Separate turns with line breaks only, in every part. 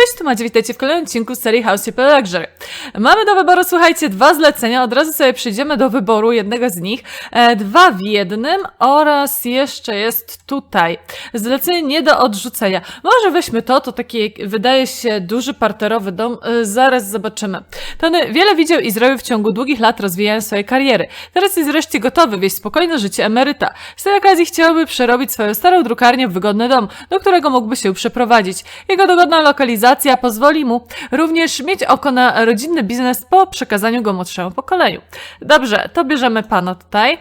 Cześć, tu Macie, witajcie w kolejnym odcinku serii House People Luxury. Mamy do wyboru, słuchajcie, dwa zlecenia, od razu sobie przejdziemy do wyboru jednego z nich. E, dwa w jednym oraz jeszcze jest tutaj. Zlecenie nie do odrzucenia. Może weźmy to, to taki wydaje się duży parterowy dom, e, zaraz zobaczymy. Tony wiele widział i zrobił w ciągu długich lat rozwijając swojej kariery. Teraz jest wreszcie gotowy wieść spokojne życie emeryta. Z tej okazji chciałby przerobić swoją starą drukarnię w wygodny dom, do którego mógłby się przeprowadzić. Jego dogodna lokalizacja pozwoli mu również mieć oko na rodzinny biznes po przekazaniu go młodszemu pokoleniu. Dobrze, to bierzemy pana tutaj.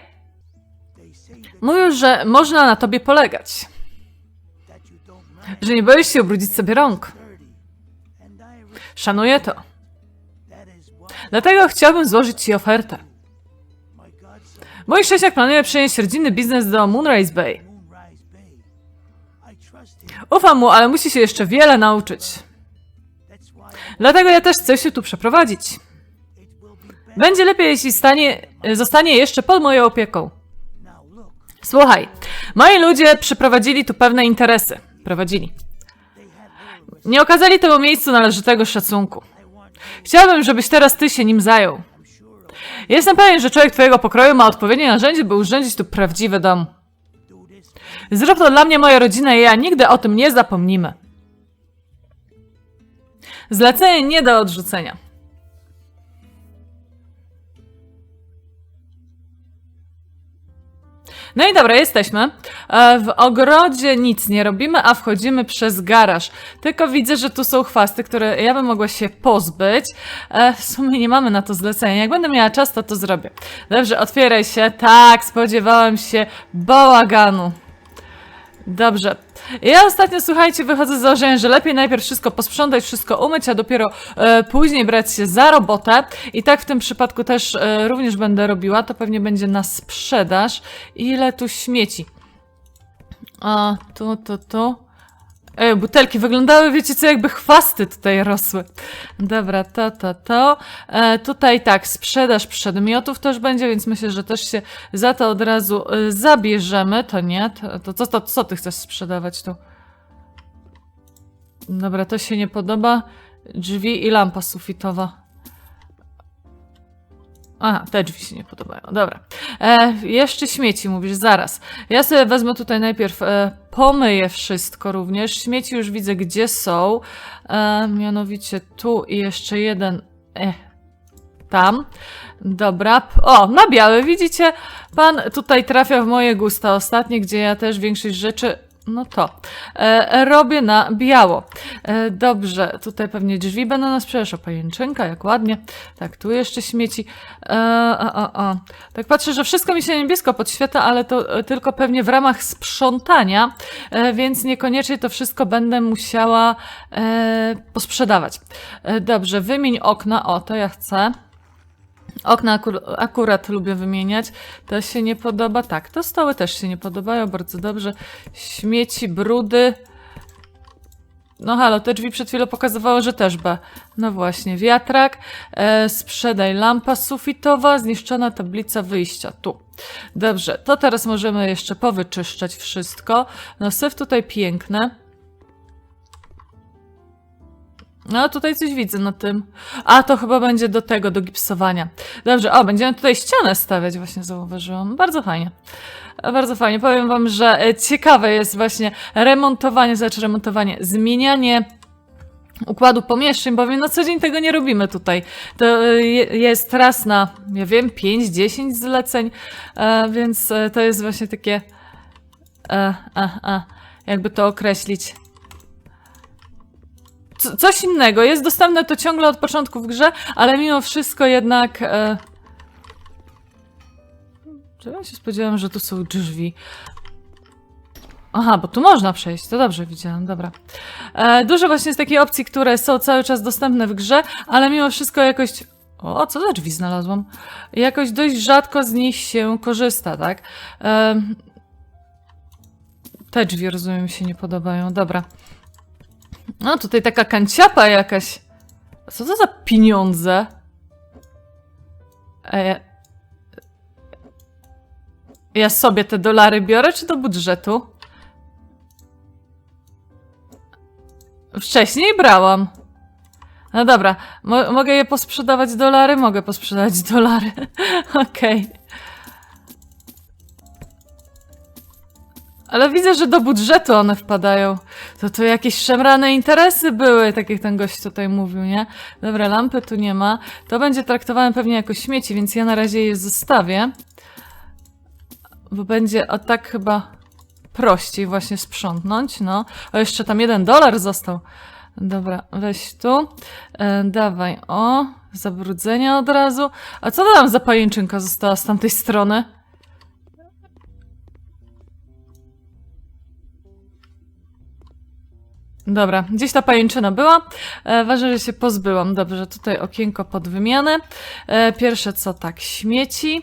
Mówił, że można na tobie polegać. Że nie boisz się ubrudzić sobie rąk. Szanuję to. Dlatego chciałbym złożyć ci ofertę. Mój sześciak planuje przenieść rodzinny biznes do Moonrise Bay. Ufam mu, ale musi się jeszcze wiele nauczyć. Dlatego ja też chcę się tu przeprowadzić. Będzie lepiej, jeśli stanie, zostanie jeszcze pod moją opieką. Słuchaj, moi ludzie przyprowadzili tu pewne interesy. Prowadzili. Nie okazali temu miejscu należytego szacunku. Chciałbym, żebyś teraz ty się nim zajął. Jestem pewien, że człowiek twojego pokroju ma odpowiednie narzędzie, by urządzić tu prawdziwy dom. Zrób to dla mnie, moja rodzina i ja nigdy o tym nie zapomnimy. Zlecenie nie do odrzucenia. No i dobra, jesteśmy. E, W ogrodzie nic nie robimy, a wchodzimy przez garaż. Tylko widzę, że tu są chwasty, które ja bym mogła się pozbyć. E, W sumie nie mamy na to zlecenia. Jak będę miała czas, to to zrobię. Dobrze, otwieraj się. Tak, spodziewałam się bałaganu. Dobrze. Ja ostatnio, słuchajcie, wychodzę z założenia, że lepiej najpierw wszystko posprzątać, wszystko umyć, a dopiero e, później brać się za robotę. I tak w tym przypadku też e, również będę robiła. To pewnie będzie na sprzedaż. Ile tu śmieci? A, tu, tu, tu. E, butelki wyglądały, wiecie co, jakby chwasty tutaj rosły. Dobra, to, to, to. E, tutaj tak, sprzedaż przedmiotów też będzie, więc myślę, że też się za to od razu e, zabierzemy. To nie, to, to, to, to co ty chcesz sprzedawać tu? Dobra, to się nie podoba. Drzwi i lampa sufitowa. Aha, te drzwi się nie podobają. Dobra. E, jeszcze śmieci, mówisz, zaraz. Ja sobie wezmę tutaj najpierw, e, pomyję wszystko również. Śmieci już widzę, gdzie są. E, mianowicie tu i jeszcze jeden. E, tam. Dobra. O, na białe, widzicie? Pan tutaj trafia w moje gusta ostatnie, gdzie ja też większość rzeczy. No to. E, robię na biało. E, dobrze, tutaj pewnie drzwi będą na sprzedaż. O, pajęczynka, jak ładnie. Tak, tu jeszcze śmieci. E, a, a, a. Tak patrzę, że wszystko mi się niebiesko podświetla, ale to e, tylko pewnie w ramach sprzątania, e, więc niekoniecznie to wszystko będę musiała e, posprzedawać. E, dobrze, wymień okna. O, to ja chcę. Okna akur akurat lubię wymieniać. To się nie podoba. Tak, to stoły też się nie podobają. Bardzo dobrze. Śmieci, brudy. No halo, te drzwi przed chwilą pokazywało, że też B. No właśnie, wiatrak. E, sprzedaj lampa sufitowa, zniszczona tablica wyjścia. Tu. Dobrze, to teraz możemy jeszcze powyczyszczać wszystko. No syf tutaj piękny. No, tutaj coś widzę na tym. A, to chyba będzie do tego, do gipsowania. Dobrze, o, będziemy tutaj ścianę stawiać, właśnie zauważyłam. Bardzo fajnie. Bardzo fajnie. Powiem wam, że e, ciekawe jest właśnie remontowanie, znaczy remontowanie, zmienianie układu pomieszczeń, bowiem na co dzień tego nie robimy tutaj. To e, je- jest raz na, ja wiem, 5-10 zleceń, e, więc to jest właśnie takie, e, a, a, jakby to określić. Co- coś innego. Jest dostępne to ciągle od początku w grze, ale mimo wszystko jednak. E... Czy ja się spodziewałam, że tu są drzwi? Aha, bo tu można przejść, to dobrze widziałam, dobra. E, dużo właśnie jest takiej opcji, które są cały czas dostępne w grze, ale mimo wszystko jakoś. O, co za drzwi znalazłam? Jakoś dość rzadko z nich się korzysta, tak? E, te drzwi, rozumiem, mi się nie podobają. Dobra. No, tutaj taka kanciapa jakaś. Co to za pieniądze? E, ja sobie te dolary biorę, czy do budżetu? Wcześniej brałam. No dobra, mo mogę je posprzedawać dolary? Mogę posprzedawać dolary. Okej. Ale widzę, że do budżetu one wpadają. To to jakieś szemrane interesy były, tak jak ten gość tutaj mówił, nie? Dobra, lampy tu nie ma. To będzie traktowane pewnie jako śmieci, więc ja na razie je zostawię. Bo będzie o tak chyba prościej właśnie sprzątnąć, no. O, jeszcze tam jeden dolar został. Dobra, weź tu. E, dawaj, o, zabrudzenia od razu. A co tam za pajęczynka została z tamtej strony? Dobra, gdzieś ta pajęczyna była. E, ważne, że się pozbyłam. Dobrze, tutaj okienko pod wymianę. E, pierwsze co, tak, śmieci.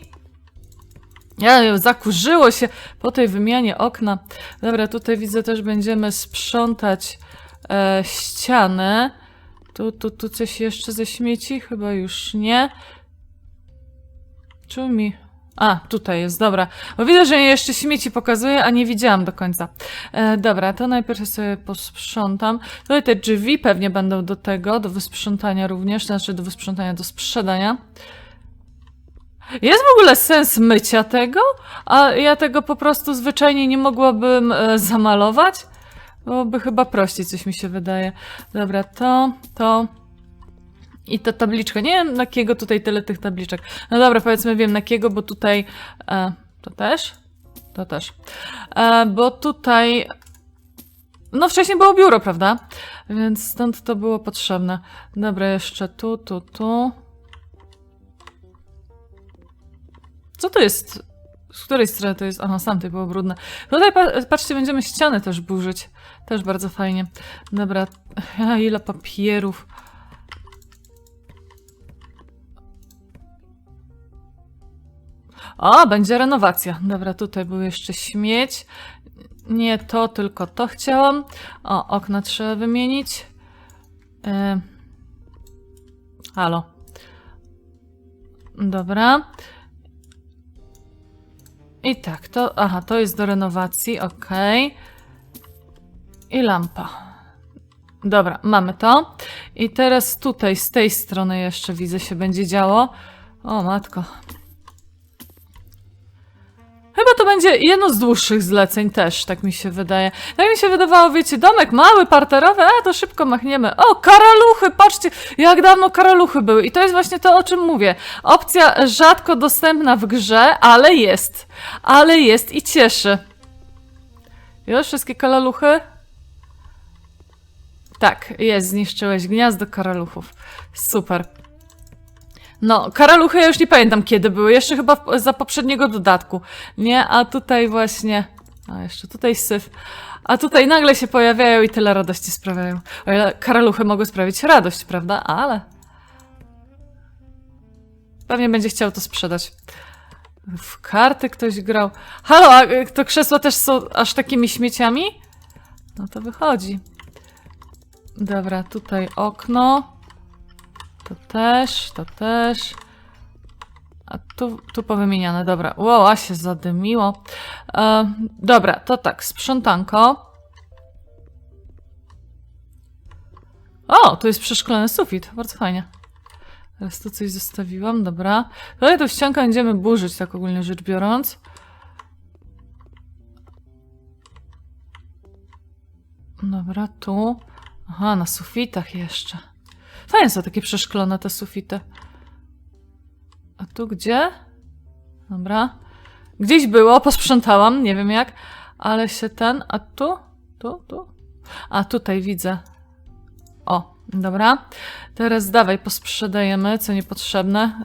Ja, zakurzyło się po tej wymianie okna. Dobra, tutaj widzę też będziemy sprzątać e, ścianę. Tu, tu, tu coś jeszcze ze śmieci? Chyba już nie. Czemu mi... A, tutaj jest, dobra. Bo widzę, że jeszcze śmieci pokazuje, a nie widziałam do końca. E, dobra, to najpierw sobie posprzątam. Tutaj te drzwi pewnie będą do tego, do wysprzątania również, znaczy do wysprzątania, do sprzedania. Jest w ogóle sens mycia tego? A ja tego po prostu zwyczajnie nie mogłabym e, zamalować? Byłoby chyba prościej, coś mi się wydaje. Dobra, to, to i ta tabliczka. Nie wiem, na kiego tutaj tyle tych tabliczek. No dobra, powiedzmy wiem na kiego, bo tutaj... E, to też? To też. E, bo tutaj... No wcześniej było biuro, prawda? Więc stąd to było potrzebne. Dobra, jeszcze tu, tu, tu. Co to jest? Z której strony to jest? Aha, z tamtej było brudne. Tutaj pa- patrzcie, będziemy ściany też burzyć. Też bardzo fajnie. Dobra, ile papierów. O, będzie renowacja. Dobra, tutaj był jeszcze śmieć. Nie to, tylko to chciałam. O, okna trzeba wymienić. E... Halo. Dobra. I tak, to. Aha, to jest do renowacji, ok. I lampa. Dobra, mamy to. I teraz tutaj, z tej strony jeszcze widzę się będzie działo. O, matko. Chyba to będzie jedno z dłuższych zleceń też, tak mi się wydaje. Tak mi się wydawało, wiecie, domek mały, parterowy, a to szybko machniemy. O, karaluchy, patrzcie, jak dawno karaluchy były. I to jest właśnie to, o czym mówię. Opcja rzadko dostępna w grze, ale jest. Ale jest i cieszy. Już wszystkie karaluchy? Tak, jest, zniszczyłeś gniazdo karaluchów. Super. No, karaluchy ja już nie pamiętam kiedy były, jeszcze chyba za poprzedniego dodatku. Nie, a tutaj właśnie... A, jeszcze tutaj syf. A tutaj nagle się pojawiają i tyle radości sprawiają. O ile karaluchy mogą sprawić radość, prawda? Ale... Pewnie będzie chciał to sprzedać. W karty ktoś grał. Halo, a y, to krzesła też są aż takimi śmieciami? No to wychodzi. Dobra, tutaj okno. To też, to też. A tu, tu powymieniane, dobra. Wow, a się zadymiło. E, dobra, to tak, sprzątanko. O, tu jest przeszklony sufit, bardzo fajnie. Teraz tu coś zostawiłam, dobra. Tutaj tą ściankę będziemy burzyć, tak ogólnie rzecz biorąc. Dobra, tu. Aha, na sufitach jeszcze. Fajne są takie przeszklone te sufity. A tu gdzie? Dobra. Gdzieś było, posprzątałam, nie wiem jak, ale się ten. A tu? Tu? Tu? A tutaj widzę. O, dobra. Teraz dawaj, posprzedajemy, co niepotrzebne.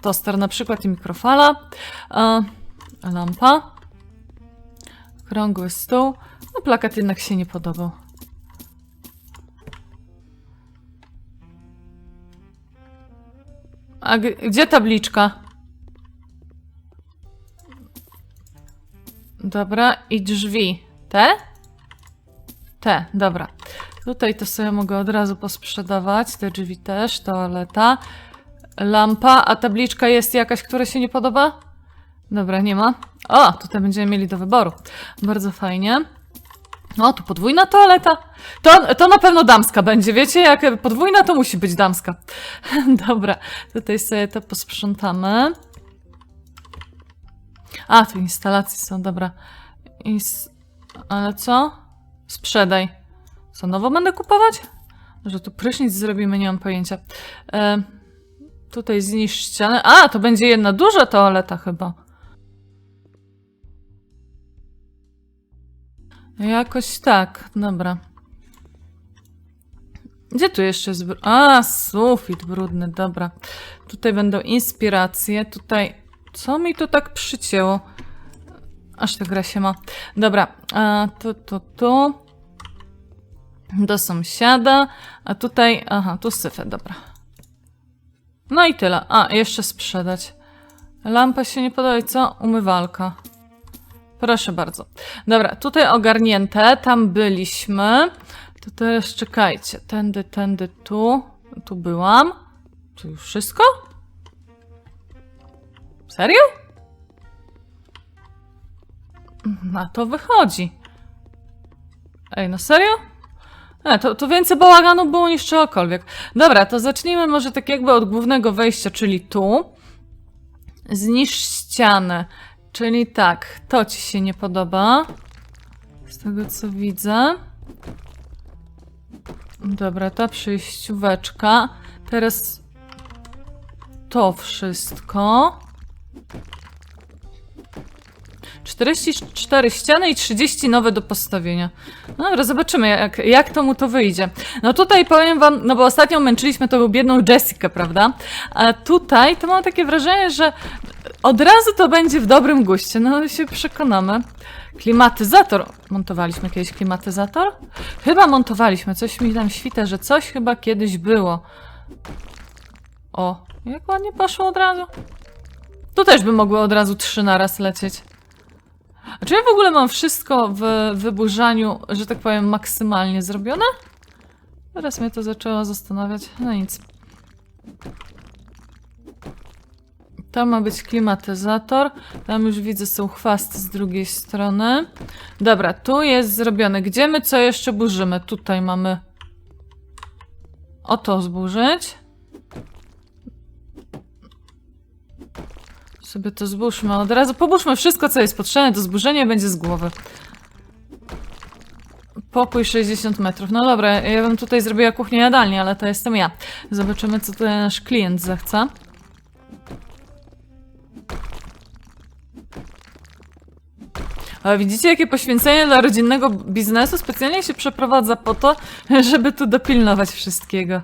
Toster na przykład i mikrofala. Lampa. Krągły stół. No, plakat jednak się nie podobał. A gdzie tabliczka? Dobra, i drzwi. Te? Te, dobra. Tutaj to sobie mogę od razu posprzedawać. Te drzwi też, toaleta. Lampa, a tabliczka jest jakaś, która się nie podoba? Dobra, nie ma. O, tutaj będziemy mieli do wyboru. Bardzo fajnie. O, tu podwójna toaleta. To, to na pewno damska będzie, wiecie? Jak podwójna, to musi być damska. Dobra, tutaj sobie to posprzątamy. A, tu instalacje są, dobra. Ins ale co? Sprzedaj. Co, nowo będę kupować? Że tu prysznic zrobimy, nie mam pojęcia. E, tutaj zniszcz. A, to będzie jedna duża toaleta chyba. Jakoś tak, dobra. Gdzie tu jeszcze jest... A, sufit brudny, dobra. Tutaj będą inspiracje, tutaj... Co mi tu tak przycięło? Aż ta gra się ma. Dobra, a tu, tu, tu. Do sąsiada, a tutaj... Aha, tu syfę, dobra. No i tyle. A, jeszcze sprzedać. Lampa się nie podoba i co? Umywalka. Proszę bardzo. Dobra, tutaj ogarnięte, tam byliśmy. To teraz czekajcie. Tędy, tędy, tu. Tu byłam. Tu już wszystko? Serio? Na to wychodzi. Ej, no serio? E, to, to więcej bałaganu było niż czegokolwiek. Dobra, to zacznijmy może tak jakby od głównego wejścia, czyli tu. Zniszcz ścianę. Czyli tak, to ci się nie podoba. Z tego co widzę. Dobra, ta przejścióweczka. Teraz to wszystko. 44 ściany i 30 nowe do postawienia. No dobra, zobaczymy jak, jak to mu to wyjdzie. No tutaj powiem wam, no bo ostatnio męczyliśmy tą biedną Jessikę, prawda? A tutaj to mam takie wrażenie, że od razu to będzie w dobrym guście, no się przekonamy. Klimatyzator. Montowaliśmy kiedyś klimatyzator? Chyba montowaliśmy, coś mi tam świta, że coś chyba kiedyś było. O, jak ładnie poszło od razu. Tu też by mogły od razu trzy naraz lecieć. A czy ja w ogóle mam wszystko w wyburzaniu, że tak powiem, maksymalnie zrobione? Teraz mnie to zaczęło zastanawiać. No nic. Tam ma być klimatyzator. Tam już widzę są chwasty z drugiej strony. Dobra, tu jest zrobione. Gdzie my co jeszcze burzymy? Tutaj mamy o to zburzyć. Sobie to zbóżmy od razu. Pobóżmy wszystko, co jest potrzebne do zburzenia, będzie z głowy. Pokój 60 metrów. No dobra, ja bym tutaj zrobiła kuchnię jadalnię, ale to jestem ja. Zobaczymy, co tutaj nasz klient zechce. Widzicie, jakie poświęcenie dla rodzinnego biznesu specjalnie się przeprowadza po to, żeby tu dopilnować wszystkiego.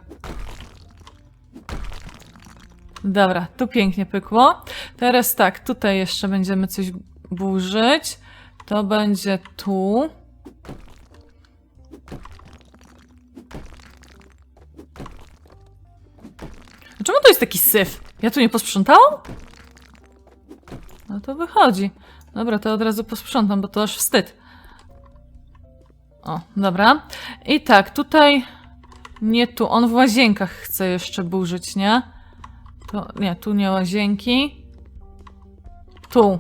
Dobra, tu pięknie pykło. Teraz tak, tutaj jeszcze będziemy coś burzyć. To będzie tu. A Czemu to jest taki syf? Ja tu nie posprzątałam? No to wychodzi. Dobra, to od razu posprzątam, bo to aż wstyd. O, dobra. I tak, tutaj... Nie tu, on w łazienkach chce jeszcze burzyć, nie? To, nie, tu nie łazienki. Tu.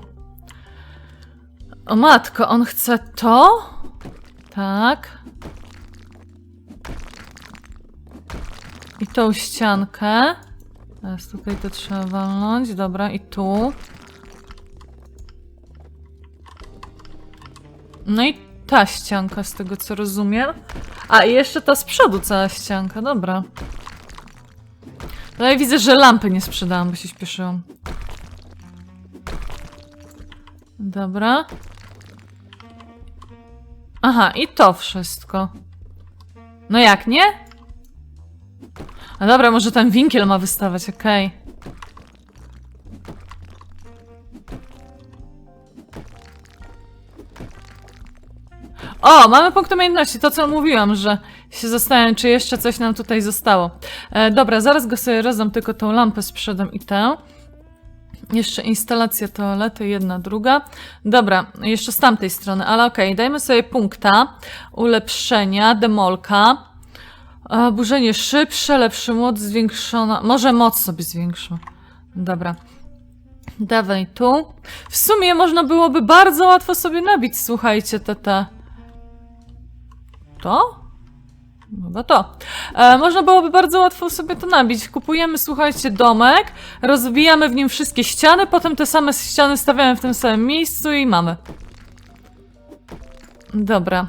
O matko, on chce to? Tak. I tą ściankę. Teraz tutaj to trzeba walnąć. Dobra, i tu. No i ta ścianka, z tego co rozumiem. A, i jeszcze ta z przodu cała ścianka, dobra. No i widzę, że lampy nie sprzedałam, bo się śpieszyłam. Dobra. Aha, i to wszystko. No jak, nie? A dobra, może ten winkiel ma wystawać, okej. O, mamy punkt umiejętności, to co mówiłam, że się zastanawiam, czy jeszcze coś nam tutaj zostało. E, dobra, zaraz go sobie rozdam, tylko tą lampę sprzedam i tę. Jeszcze instalacja toalety, jedna, druga. Dobra, jeszcze z tamtej strony, ale okej, dajmy sobie punkta. Ulepszenia, demolka. E, burzenie szybsze, lepszy moc, zwiększona. Może moc sobie zwiększmy. Dobra. Dawaj tu. W sumie można byłoby bardzo łatwo sobie nabić, słuchajcie, te te To? Chyba to. E, można byłoby bardzo łatwo sobie to nabić. Kupujemy, słuchajcie, domek, rozbijamy w nim wszystkie ściany, potem te same ściany stawiamy w tym samym miejscu i mamy. Dobra.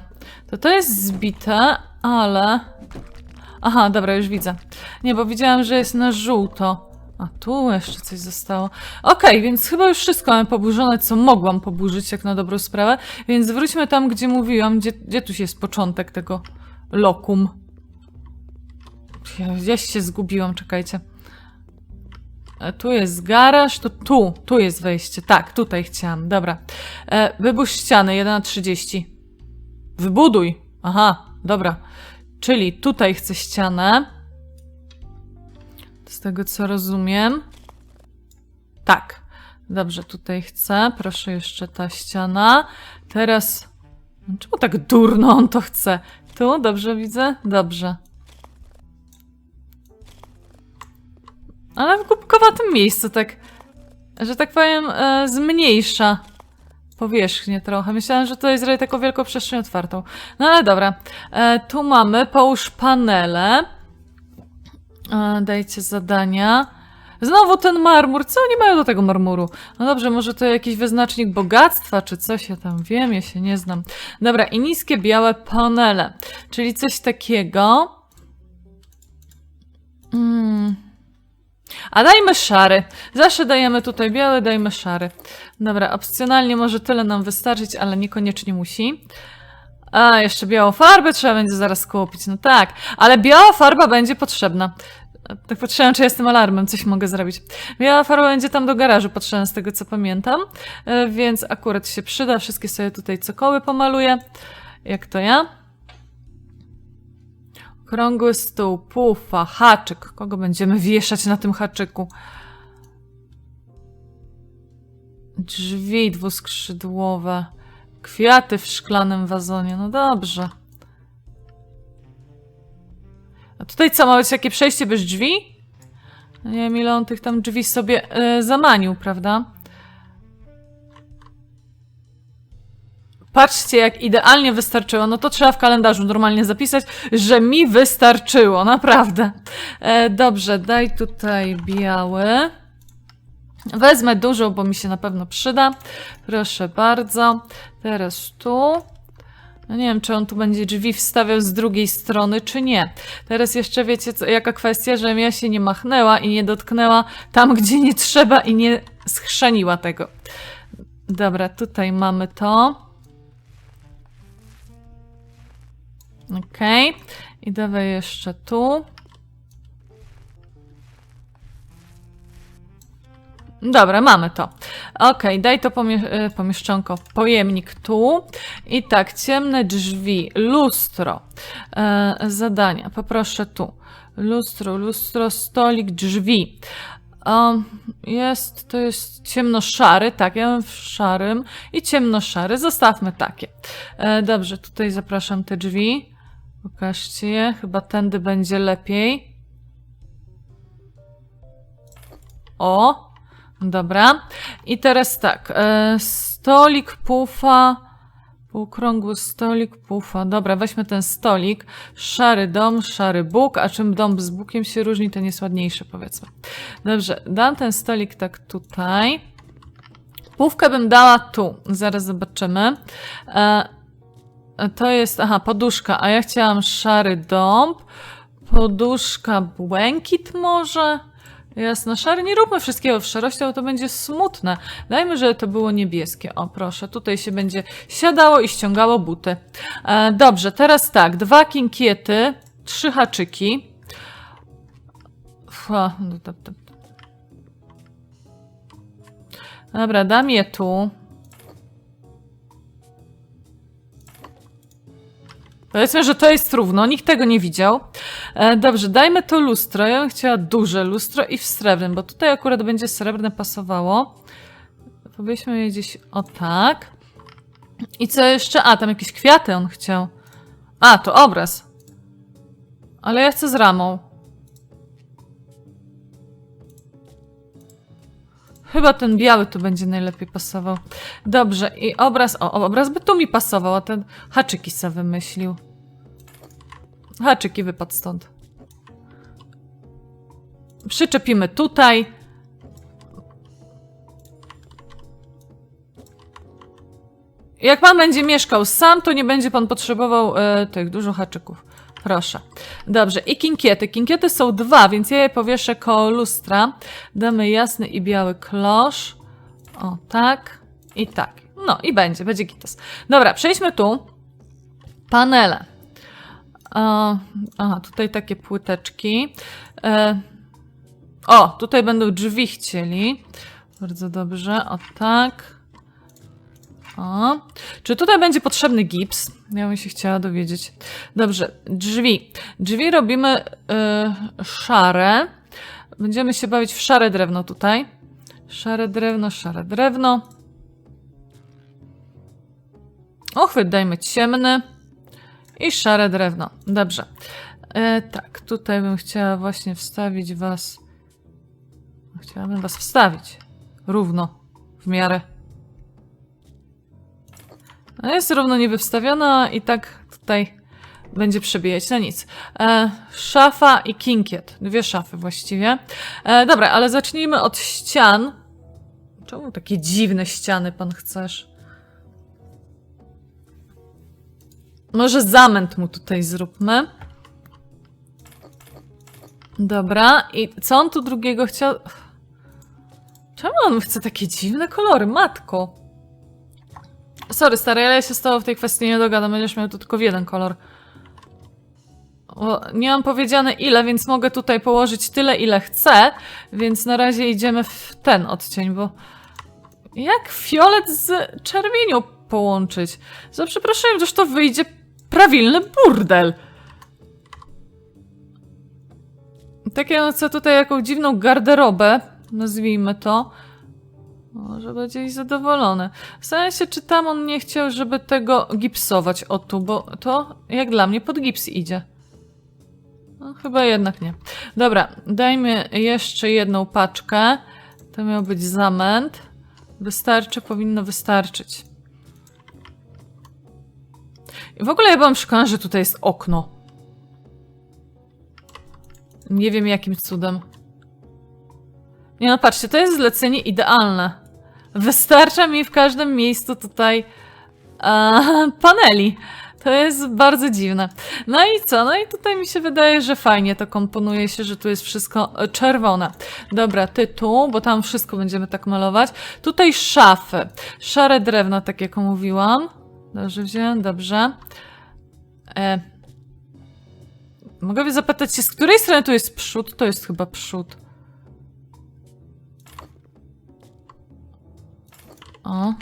To to jest zbite, ale... Aha, dobra, już widzę. Nie, bo widziałam, że jest na żółto. A tu jeszcze coś zostało. Okej, więc chyba już wszystko mam poburzone, co mogłam poburzyć, jak na dobrą sprawę. Więc wróćmy tam, gdzie mówiłam, gdzie, gdzie tu jest początek tego lokum. Ja gdzieś się zgubiłam, czekajcie. E, Tu jest garaż, to tu, tu jest wejście. Tak, tutaj chciałam, dobra. E, wybudź ściany, 1 na 30. Wybuduj. Aha, dobra. Czyli tutaj chcę ścianę. Z tego co rozumiem. Tak. Dobrze, tutaj chcę. Proszę jeszcze ta ściana. Teraz. Czemu tak durno on to chce? Tu, dobrze widzę? Dobrze. Ale w głupkowatym miejscu, tak. Że tak powiem, e, zmniejsza powierzchnię trochę. Myślałam, że to jest zrobię taką wielką przestrzeń otwartą. No ale dobra. E, tu mamy, połóż panele. E, dajcie zadania. Znowu ten marmur. Co oni mają do tego marmuru? No dobrze, może to jakiś wyznacznik bogactwa, czy coś ja tam wiem, ja się nie znam. Dobra, i niskie białe panele. Czyli coś takiego. Mm. A dajmy szary. Zawsze dajemy tutaj biały, dajmy szary. Dobra, opcjonalnie może tyle nam wystarczyć, ale niekoniecznie musi. A, jeszcze białą farbę trzeba będzie zaraz kupić. No tak, ale biała farba będzie potrzebna. Tak patrzyłam, czy jestem alarmem, coś mogę zrobić. Biała farba będzie tam do garażu potrzebna, z tego co pamiętam, e, więc akurat się przyda. Wszystkie sobie tutaj cokoły pomaluję. Jak to ja? Krągły stół, pufa, haczyk. Kogo będziemy wieszać na tym haczyku? Drzwi dwuskrzydłowe. Kwiaty w szklanym wazonie. No dobrze. Tutaj co, ma być takie przejście bez drzwi? Nie wiem, ile on tych tam drzwi sobie e, zamanił, prawda? Patrzcie, jak idealnie wystarczyło. No to trzeba w kalendarzu normalnie zapisać, że mi wystarczyło, naprawdę. E, dobrze, daj tutaj biały. Wezmę dużo, bo mi się na pewno przyda. Proszę bardzo. Teraz tu. No nie wiem, czy on tu będzie drzwi wstawiał z drugiej strony, czy nie. Teraz jeszcze wiecie, co, jaka kwestia, żebym ja się nie machnęła i nie dotknęła tam, gdzie nie trzeba i nie schrzeniła tego. Dobra, tutaj mamy to. Okej. I dawaj jeszcze tu. Dobra, mamy to. Okej, daj to e, pomieszczonko, pojemnik tu. I tak, ciemne drzwi, lustro, e, zadania, poproszę tu. Lustro, lustro, stolik, drzwi. Jest, to jest ciemnoszary, tak, ja mam w szarym i ciemnoszary, zostawmy takie. E, dobrze, tutaj zapraszam te drzwi. Pokażcie je, chyba tędy będzie lepiej. O, Dobra. I teraz tak. E, stolik, pufa. Półkrągły stolik, pufa. Dobra, weźmy ten stolik. Szary dom, szary Bóg. A czym dom z Bugiem się różni, ten jest ładniejszy, powiedzmy. Dobrze, dam ten stolik tak tutaj. Pówkę bym dała tu. Zaraz zobaczymy. E, to jest, aha, poduszka. A ja chciałam szary dąb. Poduszka błękit może? Jasno, szary, nie róbmy wszystkiego w szarości, bo to będzie smutne. Dajmy, żeby to było niebieskie. O, proszę, tutaj się będzie siadało i ściągało buty. E, dobrze, teraz tak, dwa kinkiety, trzy haczyki. No. Dobra, dam je tu. Powiedzmy, że to jest równo, nikt tego nie widział. E, dobrze, dajmy to lustro. Ja bym chciała duże lustro i w srebrnym, bo tutaj akurat będzie srebrne pasowało. Powieźmy je gdzieś o tak. I co jeszcze? A, tam jakieś kwiaty on chciał. A, to obraz. Ale ja chcę z ramą. Chyba ten biały tu będzie najlepiej pasował. Dobrze, i obraz, o, obraz by tu mi pasował, a ten haczyki se wymyślił. Haczyki wypadł stąd. Przyczepimy tutaj. Jak pan będzie mieszkał sam, to nie będzie pan potrzebował e, tych dużo haczyków. Proszę. Dobrze, i kinkiety. Kinkiety są dwa, więc ja je powieszę koło lustra. Damy jasny i biały klosz. O, tak. I tak. No i będzie, będzie gitas. Dobra, przejdźmy tu. Panele. E, aha, tutaj takie płyteczki. E, o, tutaj będą drzwi chcieli. Bardzo dobrze, o tak. O. Czy tutaj będzie potrzebny gips? Ja bym się chciała dowiedzieć. Dobrze, drzwi. Drzwi robimy y, szare. Będziemy się bawić w szare drewno tutaj. Szare drewno, szare drewno. Uchwyt dajmy ciemny. I szare drewno. Dobrze. E, tak, tutaj bym chciała właśnie wstawić was. Chciałabym was wstawić. Równo. W miarę. Jest równo niewywstawiona i tak tutaj będzie przebijać. No nic. E, szafa i kinkiet. Dwie szafy właściwie. E, dobra, ale zacznijmy od ścian. Czemu takie dziwne ściany pan chcesz? Może zamęt mu tutaj zróbmy. Dobra, i co on tu drugiego chciał? Czemu on chce takie dziwne kolory, matko? Sorry, stary, ale ja się z tobą w tej kwestii nie dogadam. Będziesz miał tu tylko w jeden kolor. O, nie mam powiedziane ile, więc mogę tutaj położyć tyle, ile chcę. Więc na razie idziemy w ten odcień, bo... Jak fiolet z czerwienią połączyć? Za przepraszam, przecież to wyjdzie prawilny burdel. Takie no co tutaj jaką dziwną garderobę, nazwijmy to. Może będzie i zadowolony. Zastanawiam się, czy tam on nie chciał, żeby tego gipsować o tu, bo to jak dla mnie pod gips idzie. No, chyba jednak nie. Dobra, dajmy jeszcze jedną paczkę. To miał być zamęt. Wystarczy, powinno wystarczyć. I w ogóle ja byłam przekonana, że tutaj jest okno. Nie wiem jakim cudem. Nie no, patrzcie, to jest zlecenie idealne. Wystarcza mi w każdym miejscu tutaj e, paneli. To jest bardzo dziwne. No i co? No i tutaj mi się wydaje, że fajnie to komponuje się, że tu jest wszystko e, czerwone. Dobra, ty tu, bo tam wszystko będziemy tak malować. Tutaj szafy. Szare drewno, tak jak mówiłam. Dobrze wziąłem, dobrze. E, mogę zapytać się, z której strony tu jest przód? To jest chyba przód. O,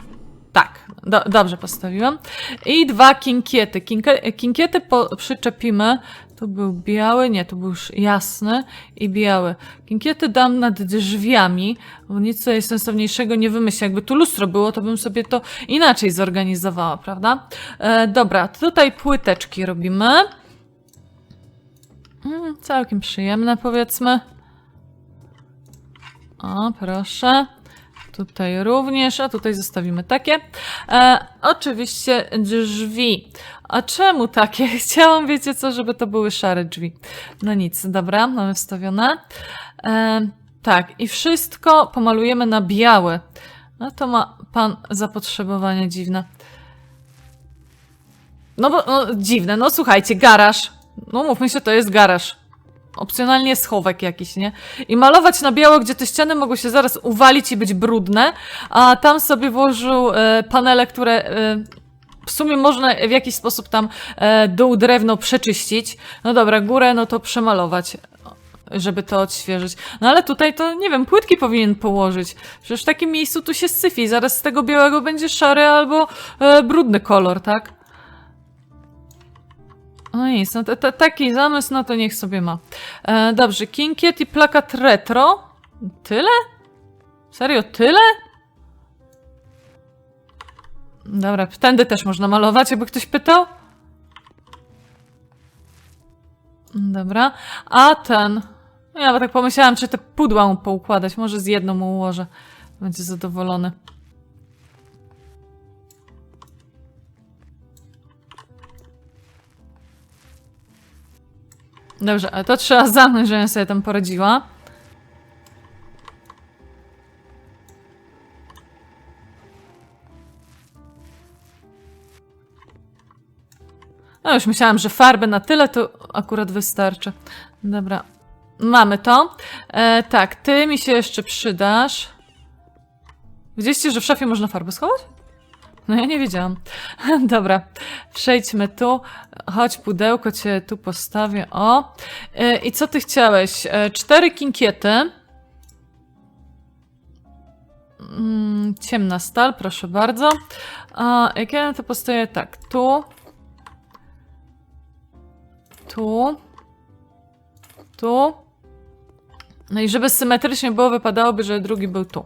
tak, do, dobrze postawiłam. I dwa kinkiety. Kinkie, kinkiety po, przyczepimy. To był biały, nie, to był już jasny i biały. Kinkiety dam nad drzwiami, bo nic tutaj sensowniejszego nie wymyślę. Jakby tu lustro było, to bym sobie to inaczej zorganizowała, prawda? E, dobra, tutaj płyteczki robimy. Mm, całkiem przyjemne, powiedzmy. O, proszę. Tutaj również, a tutaj zostawimy takie. E, oczywiście drzwi. A czemu takie? Chciałam, wiecie co, żeby to były szare drzwi. No nic, dobra, mamy wstawione. E, tak, i wszystko pomalujemy na białe. No to ma pan zapotrzebowanie dziwne. No bo, no, dziwne, no słuchajcie, garaż. No mówmy się, to jest garaż. Opcjonalnie schowek jakiś, nie? I malować na biało, gdzie te ściany mogą się zaraz uwalić i być brudne, a tam sobie włożył e, panele, które e, w sumie można w jakiś sposób tam e, dół drewno przeczyścić. No dobra, górę no to przemalować, żeby to odświeżyć. No ale tutaj to, nie wiem, płytki powinien położyć. Przecież w takim miejscu tu się syfi, zaraz z tego białego będzie szary albo e, brudny kolor, tak? No nic, no to, to, taki zamysł, no to niech sobie ma. E, dobrze, kinkiet i plakat retro. Tyle? Serio, tyle? Dobra, tędy też można malować, jakby ktoś pytał. Dobra, a ten... Ja bo tak pomyślałam, czy te pudła mu poukładać. Może z jedną mu ułożę. Będzie zadowolony. Dobrze, ale to trzeba zamknąć, żebym sobie tam poradziła. No już myślałam, że farbę na tyle to akurat wystarczy. Dobra, mamy to. E, tak, ty mi się jeszcze przydasz. Widzieliście, że w szafie można farbę schować? No ja nie wiedziałam. Dobra, przejdźmy tu. Chodź, pudełko cię tu postawię. O. E, I co ty chciałeś? E, cztery kinkiety. Mm, ciemna stal, proszę bardzo. A jak ja to postawię tak, tu. Tu. Tu. No i żeby symetrycznie było, wypadałoby, że drugi był tu.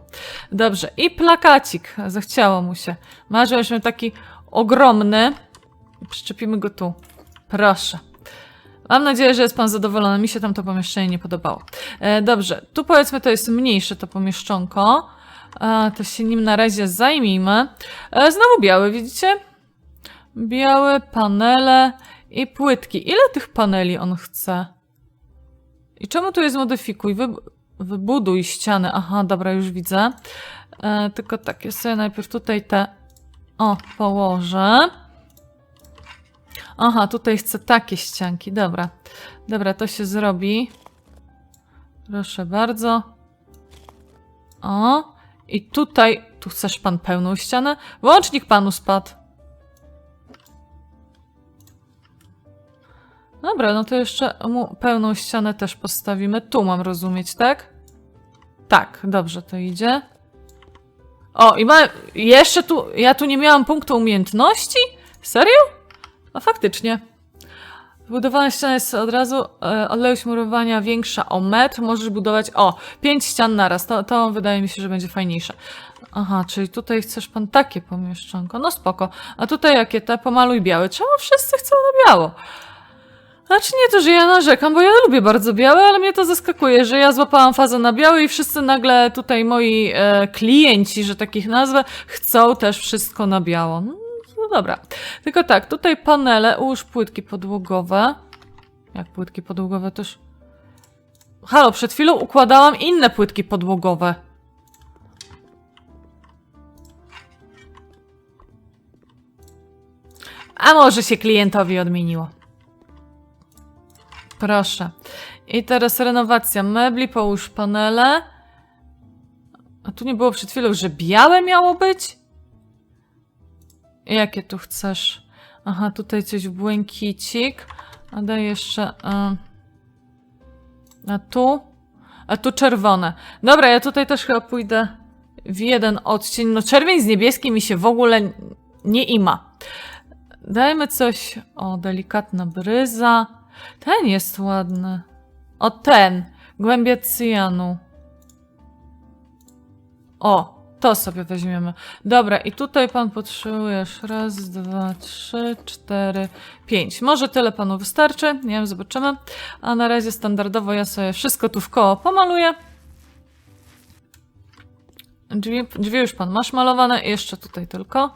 Dobrze. I plakacik. Zachciało mu się. Marzył się taki ogromny. Przyczepimy go tu. Proszę. Mam nadzieję, że jest pan zadowolony. Mi się tam to pomieszczenie nie podobało. E, dobrze. Tu powiedzmy to jest mniejsze to pomieszczonko. E, to się nim na razie zajmijmy. E, znowu białe, widzicie? Białe panele i płytki. Ile tych paneli on chce? I czemu tu jest modyfikuj? Wy, wybuduj ścianę. Aha, dobra, już widzę. E, tylko tak, ja sobie najpierw tutaj te... O, położę. Aha, tutaj chcę takie ścianki. Dobra. Dobra, to się zrobi. Proszę bardzo. O. I tutaj... Tu chcesz pan pełną ścianę? Łącznik panu spadł. Dobra, no to jeszcze mu pełną ścianę też postawimy. Tu mam rozumieć, tak? Tak, dobrze to idzie. O, i ma... Jeszcze tu... Ja tu nie miałam punktu umiejętności? Serio? No faktycznie. Budowana ściana jest od razu e, odległość murowania większa o metr. Możesz budować, o, pięć ścian naraz. To, to wydaje mi się, że będzie fajniejsze. Aha, czyli tutaj chcesz pan takie pomieszczonko. No spoko. A tutaj jakie te? Pomaluj białe. Czemu wszyscy chcą na biało? Znaczy nie to, że ja narzekam, bo ja lubię bardzo białe, ale mnie to zaskakuje, że ja złapałam fazę na białe i wszyscy nagle tutaj moi e, klienci, że takich nazwę, chcą też wszystko na biało. No, no dobra. Tylko tak, tutaj panele, ułóż płytki podłogowe. Jak płytki podłogowe też... Halo, przed chwilą układałam inne płytki podłogowe. A może się klientowi odmieniło. Proszę. I teraz renowacja mebli, połóż panele. A tu nie było przed chwilą, że białe miało być? Jakie tu chcesz? Aha, tutaj coś w błękicik. A daj jeszcze... A, a tu? A tu czerwone. Dobra, ja tutaj też chyba pójdę w jeden odcień. No czerwień z niebieskim mi się w ogóle nie ima. Dajmy coś... O, delikatna bryza. Ten jest ładny. O, ten. Głębia cyjanu. O, to sobie weźmiemy. Dobra, i tutaj pan potrzebujesz raz, dwa, trzy, cztery, pięć. Może tyle panu wystarczy. Nie wiem, zobaczymy. A na razie standardowo ja sobie wszystko tu w koło pomaluję. Drzwi, drzwi już pan masz malowane. Jeszcze tutaj tylko.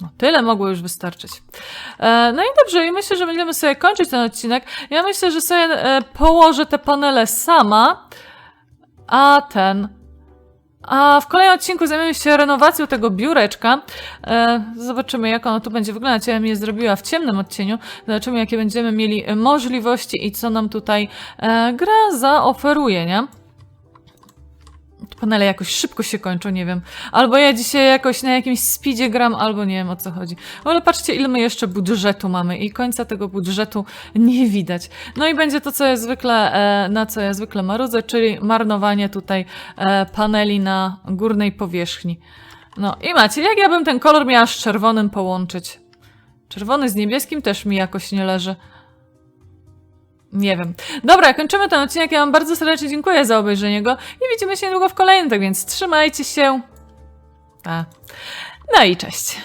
No, tyle mogło już wystarczyć. E, no i dobrze, i myślę, że będziemy sobie kończyć ten odcinek. Ja myślę, że sobie e, położę te panele sama, a ten. A w kolejnym odcinku zajmiemy się renowacją tego biureczka. E, zobaczymy, jak ono tu będzie wyglądać. Ja bym je zrobiła w ciemnym odcieniu. Zobaczymy, jakie będziemy mieli możliwości i co nam tutaj e, gra zaoferuje, nie? Panele jakoś szybko się kończą, nie wiem. Albo ja dzisiaj jakoś na jakimś speedzie gram, albo nie wiem o co chodzi. Ale patrzcie, ile my jeszcze budżetu mamy i końca tego budżetu nie widać. No i będzie to, co ja zwykle, e, na co ja zwykle marudzę, czyli marnowanie tutaj e, paneli na górnej powierzchni. No i macie, jak ja bym ten kolor miała z czerwonym połączyć? Czerwony z niebieskim też mi jakoś nie leży. Nie wiem. Dobra, kończymy ten odcinek. Ja wam bardzo serdecznie dziękuję za obejrzenie go i widzimy się niedługo w kolejnym, tak więc trzymajcie się. A. No i cześć.